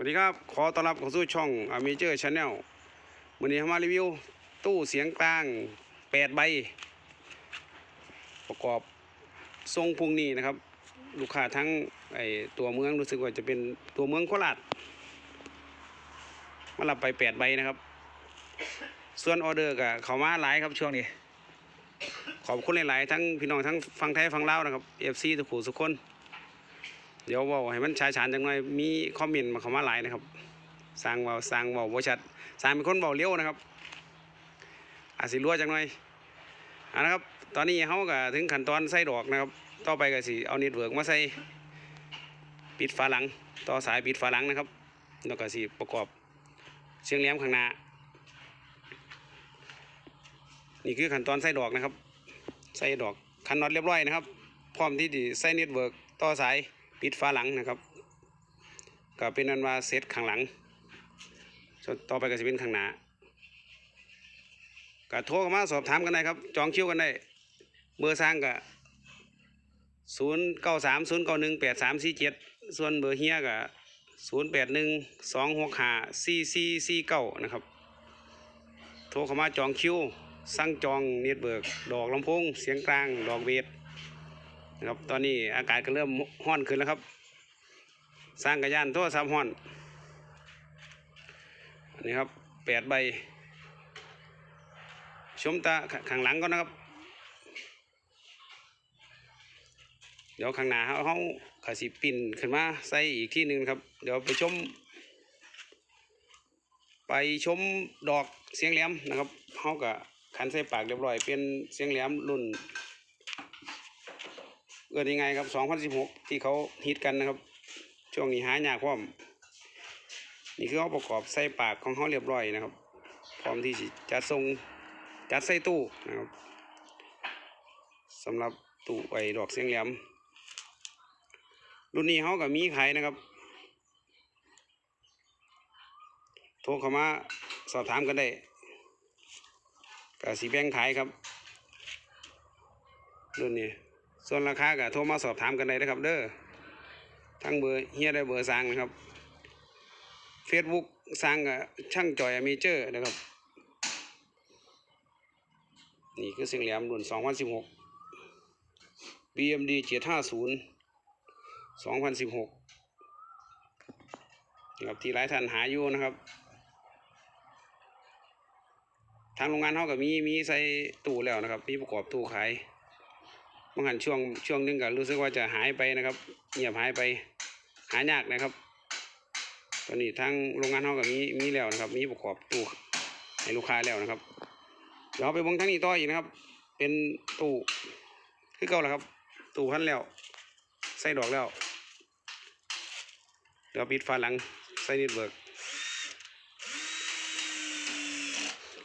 สวัสดีครับ ขอต้อนรับเข้าสู่ช่องอ m มเจอร์ชาแนลวันนี้มารีวิว ตู้เสียงกลาง8ใบ ประกอบทรงพุงนี้นะครับ ลูกค้าทั้งไอตัวเมืองรู้สึกว่าจะเป็นตัวเมืองโคราชมารับไป8ใบนะครับ ส่วนออเดอร์กับเขามาหลายครับช่วงนี้ ขอบคุณหลาย ๆ ทั้งพี่น้องทั้งฟังไทยฟังลาวนะครับเอฟซีทุกผู้ทุกคน เดี๋ยวเว่าให้มันชายชานจังหน่อยมีคอมเมนต์มาเข้ามาหลายนะครับสร้างเว่าสร้างเว่าบ่ชัดสร้างเป็นคนเบาเลี้ยวนะครับอาจสิรั่วจังหน่อยอานะครับ ตอนนี้เขาก็ถึงขั้นตอนใส่ดอกนะครับ ต่อไปก็สิเอาเน็ตเวิร์กมาใส่ปิดฝาหลัง ต่อสายปิดฝาหลังนะครับแล้วก็สิประกอบเชียงแหลมข้างหน้านี่คือขั้นตอนใส่ดอกนะครับ ใส่ดอกคันน็อตเรียบร้อยนะครับ พร้อมที่จะใส่เน็ตเวิร์กต่อสาย ปิดฝาหลังนะครับก็เป็นอันว่าเซตข้างหลังส่วนต่อไปก็จะเป็นข้างหน้าก็โทรเข้ามาสอบถามกันได้ครับ จองคิวกันได้เบอร์สร้างก็ศูนย์เก้าสามศูนย์เก้าหนึ่งแปดสามสี่เจ็ดส่วนเบอร์เฮียก็ศูนย์แปดหนึ่งสองหกห้าสี่สี่สี่เก้านะครับ โทรเข้ามาจองคิว สั่งจองเน็ตเบิร์กดอกลำโพง เสียงกลาง ดอกเวท นะครับตอนนี้อากาศก็เริ่มห้อนขึ้นแล้วครับ สร้างกระยานโทรศัพท์ห้อนอันนี้ครับแปดใบ ชมตาข้างหลังก่อนนะครับ เดี๋ยวข้างหน้าเขาเขาขาสิปิ่นขึ้นมาใส่อีกที่หนึ่งครับ เดี๋ยวไปชม ไปชมดอกเสียงแหลมนะครับเขาก็ขันใส่ปากเรียบร้อยเป็นเสียงแหลมรุ่น เกิดยังไงครับ2016ที่เขาฮิตกันนะครับ ช่วงนี้หายากพร้อม นี่คือเขาประกอบใส่ปากของเขาเรียบร้อยนะครับ พร้อมที่จัดทรงจัดใส่ตู้นะครับสำหรับตู้ไอ้ดอกเสียงแหลมรุ่นนี้เขาก็มีขายนะครับ โทรเข้ามาสอบถามกันได้ก็สีแบ่งขายครับรุ่นนี้ ส่วนราคาก็โทรมาสอบถามกันได้นะครับ เด้อทั้งเบอร์เฮียได้เบอร์สั่งนะครับ Facebook สั่งกับช่างจอยอเมเจอร์นะครับ นี่คือเสียงแหลมรุ่น 2016 BMD 750 2016นะครับที่หลายท่านหาอยู่นะครับ ทางโรงงานเขาก็มีมีใส่ตู้แล้วนะครับ มีประกอบตู้ขาย บางหันช่วงช่วงนึงก็รู้สึกว่าจะหายไปนะครับ เงียบหายไปหายากนะครับ ตอนนี้ทางโรงงานเขาก็มีมีแล้วนะครับ มีประกอบตู้ให้ลูกค้าแล้วนะครับ เดี๋ยวเราไปเบงทางนี้ต่ออีกนะครับ เป็นตู้คือเก่าแล้วครับ ตู้พันแล้ว ใส่ดอกแล้ว เดี๋ยวปิดฝาหลังใส่นิดเบิร์ก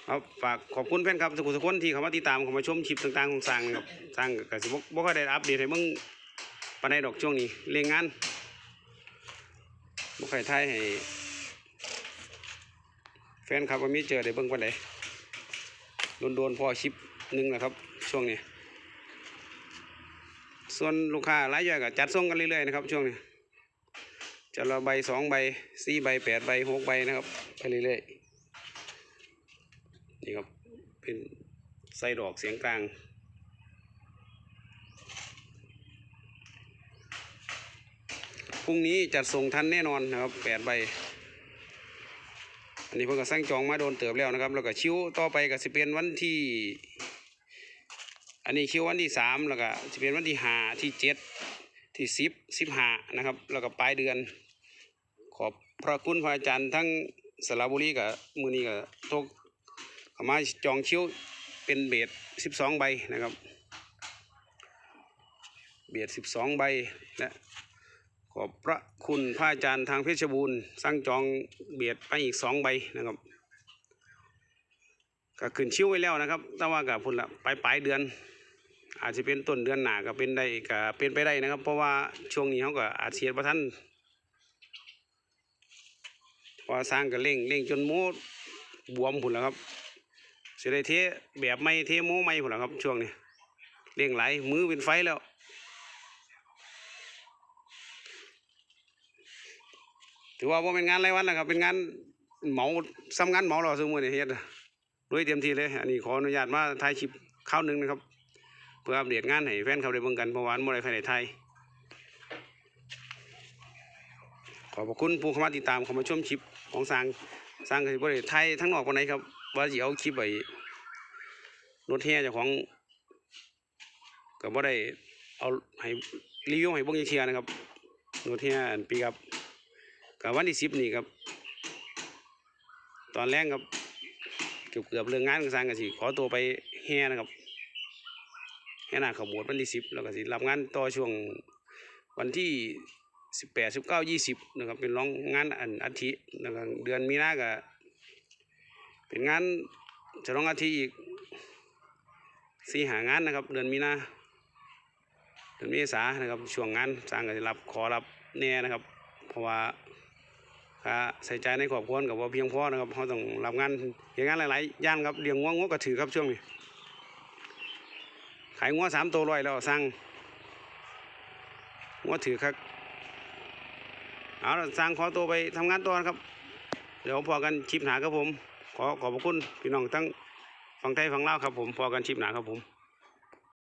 ครับฝากขอบคุณแฟนครับทุกคนทุกคนที่เข้ามาติดตามเข้ามาชมคลิปต่างๆของสร้างนะครับสร้างก็สิบบ่ค่อยได้อัปเดตให้มึงปานใดดอกช่วงนี้เร่งงานบ่ค่อยถ่ายให้แฟนครับว่ามีเจอได้เบิ่งปานใดโดนๆพอคลิปหนึงนะครับ ช่วงนี้ส่วนลูกค้ารายย่อยก็จัดส่งกันเรื่อยๆนะครับช่วงนี้จะละใบสองใบสี่ใบแปดใบหกใบนะครับไปเรื่อยๆ นี่ครับเป็นไส้ดอกเสียงกลางพรุ่งนี้จัดส่งทันแน่นอนนะครับแปดใบ อันนี้เพิ่งก็สั่งจองมาโดนเติบแล้วนะครับ แล้วก็ชิวต่อไปก็สิเป็นวันที่ อันนี้คิววันที่สามแล้วก็จะเป็นวันที่ห้าที่เจ็ดที่สิบสิบห้านะครับ แล้วก็ปลายเดือน ขอบพระคุณพระอาจารย์ทั้งสระบุรีกับมือนี้กับทกามาจองคิวเป็นเบสสิบสองใบนะครับ เบสสิบสองใบและขอบพระคุณพระอาจารย์ทางเพชรบูรณ์สั่งจองเบียดไปอีกสองใบนะครับก็ขึ้นชิวไว้แล้วนะครับ แต่ว่ากับพุ่นละปลายปลายเดือน อาจจะเป็นต้นเดือนหนาก็เป็นได้ก็เป็นไปได้นะครับ เพราะว่าช่วงนี้เขาก็อาจเสียประทันพอสร้างก็เร่งเร่งจนโมบวมพุ่นแล้วครับ สิได้เทแบบไม่เทโม้ไม่พุ่นละครับ ช่วงนี้เร่งไหลมือเป็นไฟแล้วถือว่าบ่าเป็นงานรายวันนะครับ เป็นงานเหมาซ้ำงานเหมาเราสมมือนี่เฮ็ดอะลุยเต็มที่เลย อันนี้ขออนุญาตมาถ่ายคลิปข้าวหนึ่งนะครับ เพื่ออัปเดตงานให้แฟนเขาได้เบิ่งกันเพราะวาอันบ่ได้ใครได้ถ่ายขอบคุณผู้เข้ามาติดตามเข้ามาชมคลิปของสร้างสร้างก็สิบ่ได้ถ่ายทั้งนอกปานใดครับ ว่าสิเอาคลิปไว้รถแห่เจ้าของก็บ่ได้เอาให้รีวิวให้เบิ่งจักเที่ยนะครับรถแห่อันปีกับกับวันที่10นี่ครับ ตอนแรกครับเกือบเกือบเรื่องงานก็สร้างก็สิขอตัวไปแห่นะครับแห่นาขบวนวันที่สิบแล้วก็สิรับงานต่อช่วงวันที่สิบแปดสิบเก้ายี่สิบนะครับเป็นร้องงานอันอาทิตย์แล้วก็เดือนมีนาก็ เป็นงานจะร้องอาทิตย์อีกสี่หางานนะครับเดือนมีนาเดือนเมษานะครับช่วงงานสร้างก็จะรับขอรับแน่นะครับ เพราะว่าค่าใส่ใจในครอบครัวกับว่าเพียงพอนะครับเขาต้องรับงานเห็นงานหลายๆย่างครับเลี้ยงงัวงก็ถือครับช่วงนี้ขายงัวสามตัวร้อยแล้วสั่งงัวถือครับเอาล่ะสั่งขอตัวไปทำงานต่อนะครับ เดี๋ยวพอกันชิปหาครับผม ขอขอบคุณพี่น้องทั้งฝั่งไทยฝั่งลาวครับผมพอกันชิปหนาครับผม